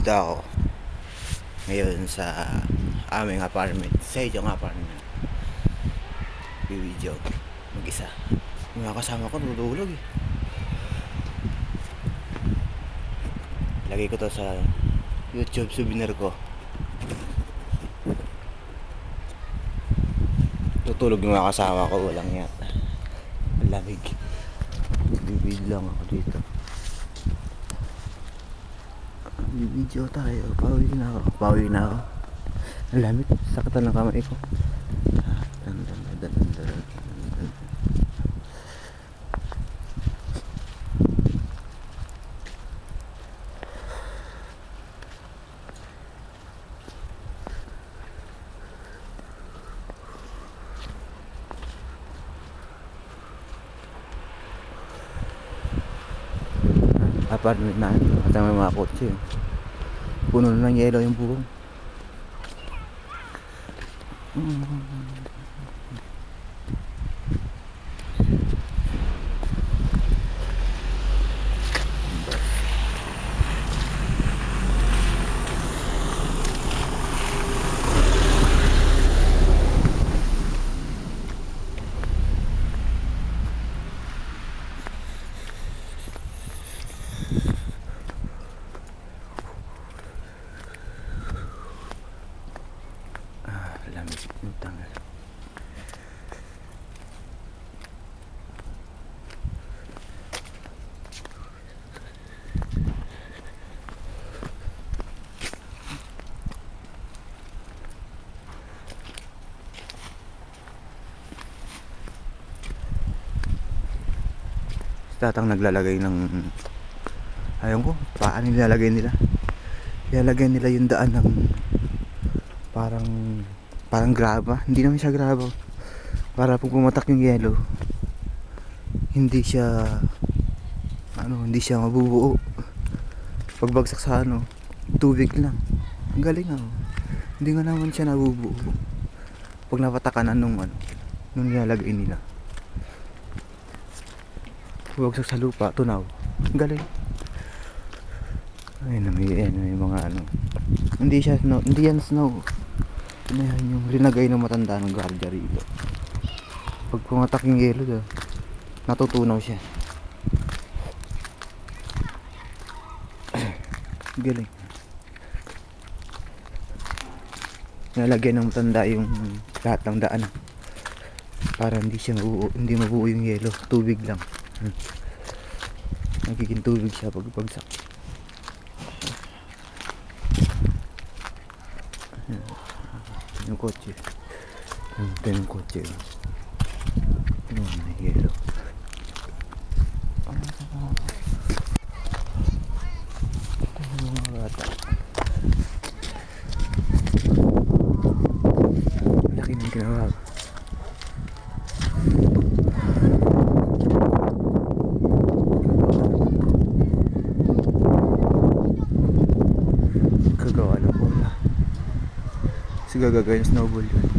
Dito ako. Ngayon sa aming apartment. Sa inyong apartment. Video. Mag-isa. Yung mga kasama ko tutulog eh. Lagay ko to sa YouTube souvenir ko. Tutulog yung mga kasama ko. Walang yan. Ang lamig. Bibid lang ako dito. Bibidyo tayo. Pawi na ako. Pawi na ako. Ang lamig. Sakatan ng kamay ko. Apartment na at may mga kotse puno na ng yelo yung buong ah, tatang naglalagay ng ayun ko paano nilalagay nila? Nilalagay nila yung daan ng parang parang graba. Hindi naman siya graba. Para pag pumatak yung yelo hindi siya ano hindi siya mabubuo. Pagbagsak sa ano tubig lang. Ang galing ah. Hindi nga naman siya nabubuo. Pag napatakanan nung ano nung nilalagay nila Bumagsak sa lupa, tunaw. Galing. Ay, may, ay, may mga ano. Hindi siya snow, hindi yan snow. Ano yan yung linagay ng matanda ng guardia rito. Pag pumatak yung yelo, da, natutunaw siya. Galing. Nalagyan ng matanda yung lahat ng daan. Para hindi siya mabuo, hindi mabuo yung yelo. Tubig lang. Nagiging tubig siya pag bagsak. Ayan. Yung kotse. Yung, yung kotse. Ano may yelo. Kasi gagawin snowball yun.